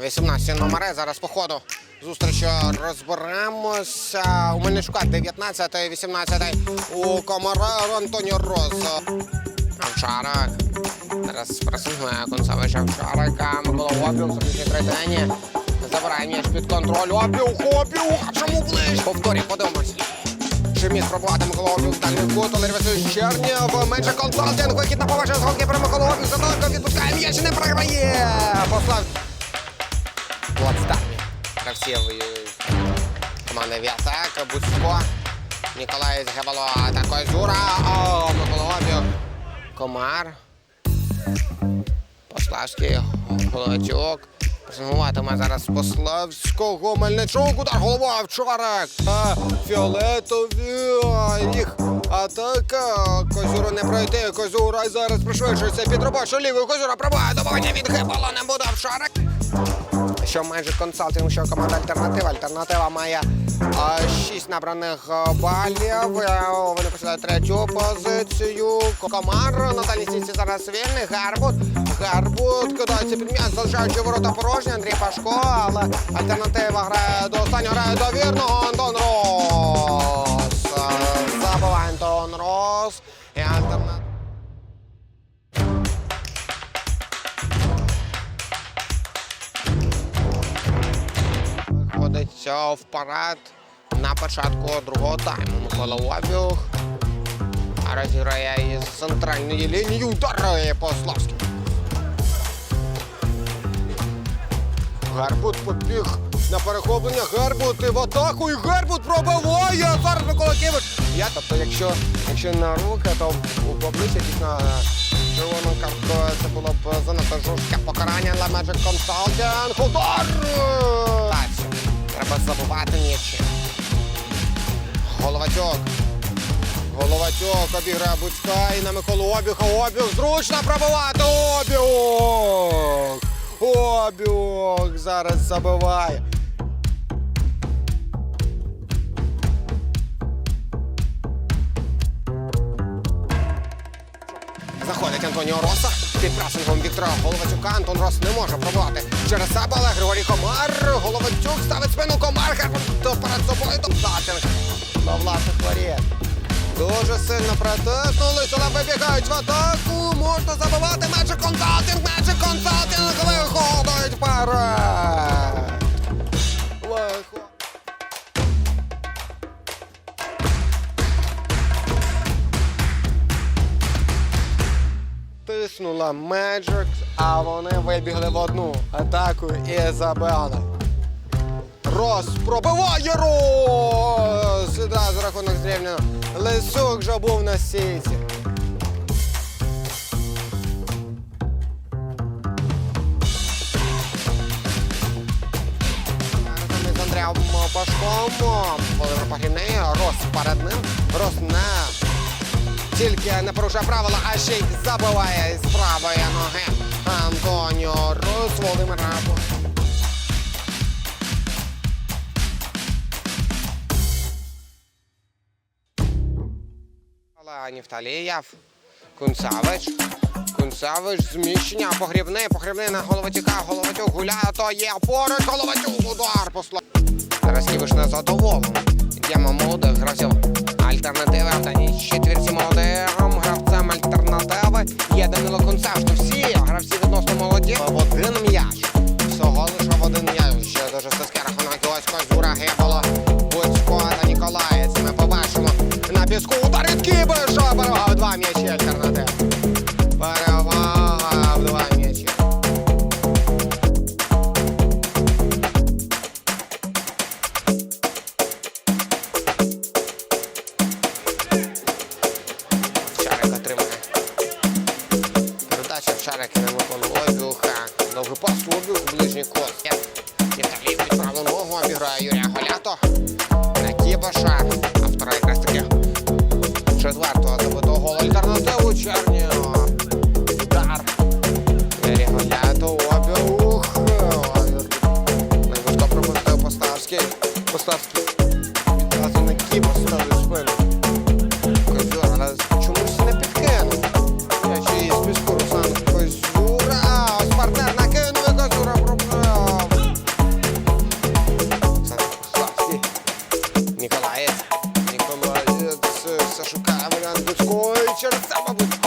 18 номери. Зараз по ходу зустрічі розберемося. У Мельничука 19, 18 у Комара Антоніо Роз. Авчарик. Зараз пресингує Концевич Авчарика. Микола Обіл, собі третині. Забирає м'яч під контроль. Обіух. А чому ближче? Повторі, подивимось. Шеміт пробувати Микола Обіух. Дальний кут. Олег Васильович Чернєв. Менше консалтинг. Вихід на поваження з голки про Микола Обіух. Задалко відпускає м'яч і не програє. Послав. Плацдармі. Гравців команди Віатак. Буцько. Ніколай Згебало. Такой Зура. О, Микола Комар. Пославський, Голодюк. Пресингуватиме зараз Пославського Мельничук. Удар голова вчорак. Фіолетові. Їх атака. Козюру не пройти. Козюра зараз пришвидшується під робочу лівою. Козюра пробиває. Добавлення від Гибала не буде вчорак. Що майже консалтинг, що команда альтернатива. Альтернатива має шість набраних балів. Е, Вони посідають третю позицію. Комар на стійці зараз вільний. Гарбут. Гарбут кидається під м'яч, залишаючи ворота порожні. Андрій Пашко, але альтернатива грає до останнього, грає до вірного. Антон Рос. Е, Забиває Антон Рос. І альтернатива. Е, вперед на початку другого тайму. Микола Обюх розіграє із центральної лінії. Удари Пославський. Гарбут побіг на перехоплення. Гарбут і в атаку. І Гарбут пробиває. Зараз Микола Кивич. Я, тобто, якщо, якщо на руки, то у обличчя дійсно е, червону картку це було б занадто жорстке покарання для Magic Consulting. Удар! Забувати нічим. Головатюк. Головатюк обіграє Буцька і на Миколу Обіха. Обіг зручно пробивати. Обіг! Обіг зараз забиває. Заходить Антоніо Роса під пресингом Віктора Головатюка. Антон Рос не може пробувати через себе, але Григорій Комар. Головатюк ставить спину Комар. Перед собою Домсатинг На власних хворіє Дуже сильно протиснулись, але вибігають в атаку. Можна забивати Меджик Консалтинг. Меджик Консалтинг виходить вперед. Тиснула Меджик, а вони вибігли в одну атаку і забили. Рос пробиває Рос! Одразу рахунок зрівняно. Лисюк вже був на сіті. Із Андрієм Пашком. Володимир Погрібний. Рос перед ним. Рос не тільки не порушує правила, а ще й забиває з правої ноги. Антоніо Рус, Володимир Рапо. Але Нефталієв, Кунцавич. Зміщення, погрібний, погрібний на головатюка, головатюк гуляє, то є поруч, головатюк, удар посла. Зараз Ківиш не задоволений. Йдемо молодих гравців. Альтернативи в даній четвірці молодим гравцем альтернативи. Є Данило Кунцавич, то всі гравці відносно молоді. В один м'яч. Всього лише в один м'яч. Ще дуже стискає рахунок Йосько, Зура, Гебола, Буцько та Ніколаєць. Ми побачимо на піску удар від Кібиша. Перевага в два м'ячі альтернатив. Ногу обіграє Юрія Голято. На Кібаша. Автора якраз таки четвертого забитого голу альтернативу Черні. Удар. Юрій Голято, Обюх. Найважко пропустив Поставський. Поставський. Bye.